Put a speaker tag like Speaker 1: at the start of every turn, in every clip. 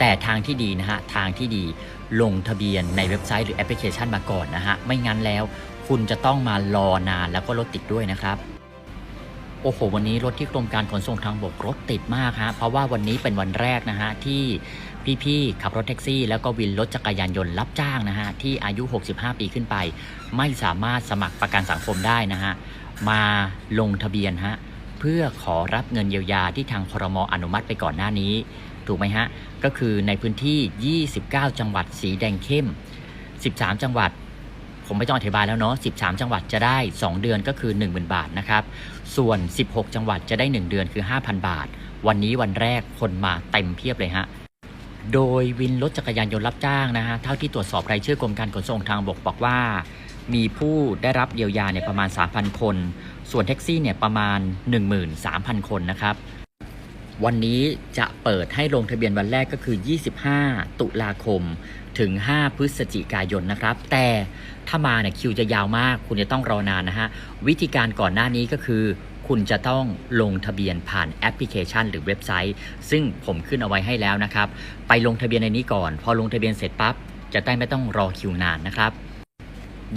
Speaker 1: แต่ทางที่ดีนะฮะทางที่ดีลงทะเบียนในเว็บไซต์หรือแอปพลิเคชันมาก่อนนะฮะไม่งั้นแล้ว คุณจะต้องมารอนานแล้วก็รถติดด้วยนะครับโอ้โห วันนี้รถที่กรมการขนส่งทางบกรถติดมากฮะ เพราะว่าวันนี้เป็นวันแรกนะฮะ ที่พี่ๆขับรถแท็กซี่ แล้วก็วินรถจักรยานยนต์รับจ้างนะฮะ ที่อายุ 65 ปีขึ้นไป ไม่สามารถสมัครประกันสังคมได้นะฮะ มาลงทะเบียนฮะ เพื่อขอรับเงินเยียวยาที่ทางครมอนุมัติไปก่อนหน้านี้ ถูกไหมฮะ ก็คือในพื้นที่ 29 จังหวัดสีแดงเข้ม 13 จังหวัด ผมไม่ต้องอธิบายแล้วเนาะ 13 จังหวัดจะได้ 2 เดือนก็คือ 10,000 บาทนะครับ ส่วน 16 จังหวัดจะได้ 1 เดือนคือ 5,000 บาท วันนี้วันแรกคนมาเต็มเพียบเลยฮะ โดยวินรถจักรยานยนต์รับจ้างนะฮะเท่าที่ตรวจสอบรายชื่อกรมการขนส่งทางบกบอกว่า มีผู้ได้รับเยียวยาเนี่ยประมาณ 3,000 คน ส่วนแท็กซี่เนี่ยประมาณ 13,000 คนนะครับ วันนี้จะเปิดให้ลงทะเบียนวันแรกก็คือ 25 ตุลาคมถึง 5 พฤศจิกายนนะครับ แต่ถ้ามาเนี่ยคิวจะยาวมาก คุณจะต้องรอนานนะฮะ วิธีการก่อนหน้านี้ก็คือ คุณจะต้องลงทะเบียนผ่านแอปพลิเคชัน หรือเว็บไซต์ ซึ่งผมขึ้นเอาไว้ให้แล้วนะครับ ไปลงทะเบียนในนี้ก่อน พอลงทะเบียนเสร็จปั๊บจะได้ไม่ต้องรอคิวนานนะครับ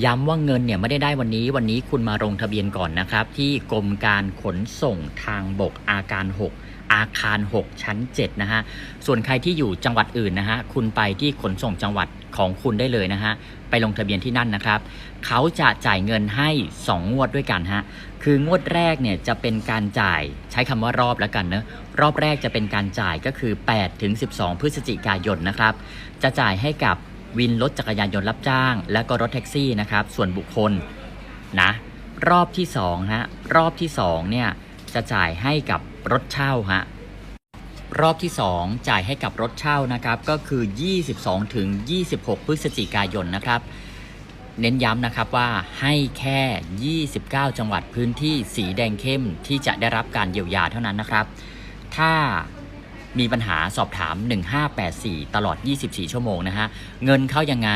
Speaker 1: ย้ำว่าเงินเนี่ยไม่ได้ได้วันนี้วันนี้คุณมาลงทะเบียนก่อนนะครับ ที่กรมการขนส่งทางบกอาการ 6 อาคาร 6 ชั้น 7 นะฮะ ส่วนใครที่อยู่จังหวัดอื่นนะฮะ คุณไปที่ขนส่งจังหวัดของคุณได้เลยนะฮะ ไปลงทะเบียนที่นั่นนะครับ เขาจะจ่ายเงินให้ 2 งวดด้วยกันฮะ คืองวดแรกเนี่ยจะเป็นการจ่ายใช้คำว่ารอบแล้วกันเนะรอบแรกจะเป็นการจ่ายก็คือ 8 ถึง 12 พฤศจิกายนนะครับ จะจ่ายให้กับวินรถจักรยานยนต์รับจ้าง และก็รถแท็กซี่นะครับ ส่วนบุคคลนะ รอบที่2ฮะ รอบที่2เนี่ยจะจ่ายให้กับ รถเช่าฮะรอบที่ 2 จ่ายให้กับรถเช่านะครับ ก็คือ 22 ถึง 26 พฤศจิกายนนะครับ เน้นย้ำนะครับว่าให้แค่ 29 จังหวัดพื้นที่สีแดงเข้มที่จะได้รับการเยียวยาเท่านั้นนะครับ ถ้ามีปัญหาสอบถาม 1584 ตลอด 24 ชั่วโมงนะฮะ เงินเข้ายังไง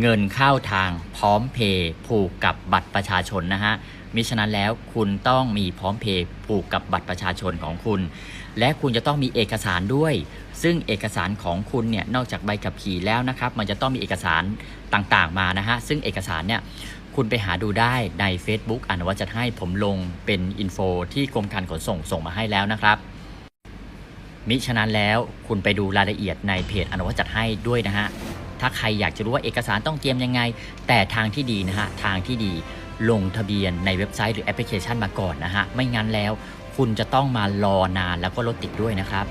Speaker 1: เงินเข้าทางพร้อมเพย์ผูกกับบัตรประชาชนนะฮะ มิฉะนั้นแล้วคุณต้องมีพร้อมเพย์ผูกกับบัตรประชาชนของคุณ และคุณจะต้องมีเอกสารด้วย ซึ่งเอกสารของคุณเนี่ยนอกจากใบขับขี่แล้วนะครับ มันจะต้องมีเอกสารต่างๆมานะฮะซึ่งเอกสารเนี่ยคุณไปหาดูได้ใน Facebook อนุวัตจัดให้ผมลงเป็นอินโฟที่กรมการขนส่งส่งมาให้แล้วนะครับ มิฉะนั้นแล้วคุณไปดูรายละเอียดในเพจอนุวัตจัดให้ด้วยนะฮะถ้าใครอยากจะรู้ว่าเอกสารต้องเตรียมยังไง แต่ทางที่ดีนะฮะทางที่ดี ลงทะเบียนในเว็บไซต์หรือแอปพลิเคชันมาก่อนนะฮะ ไม่งั้นแล้วคุณจะต้องมารอนานแล้วก็รถติดด้วยนะครับ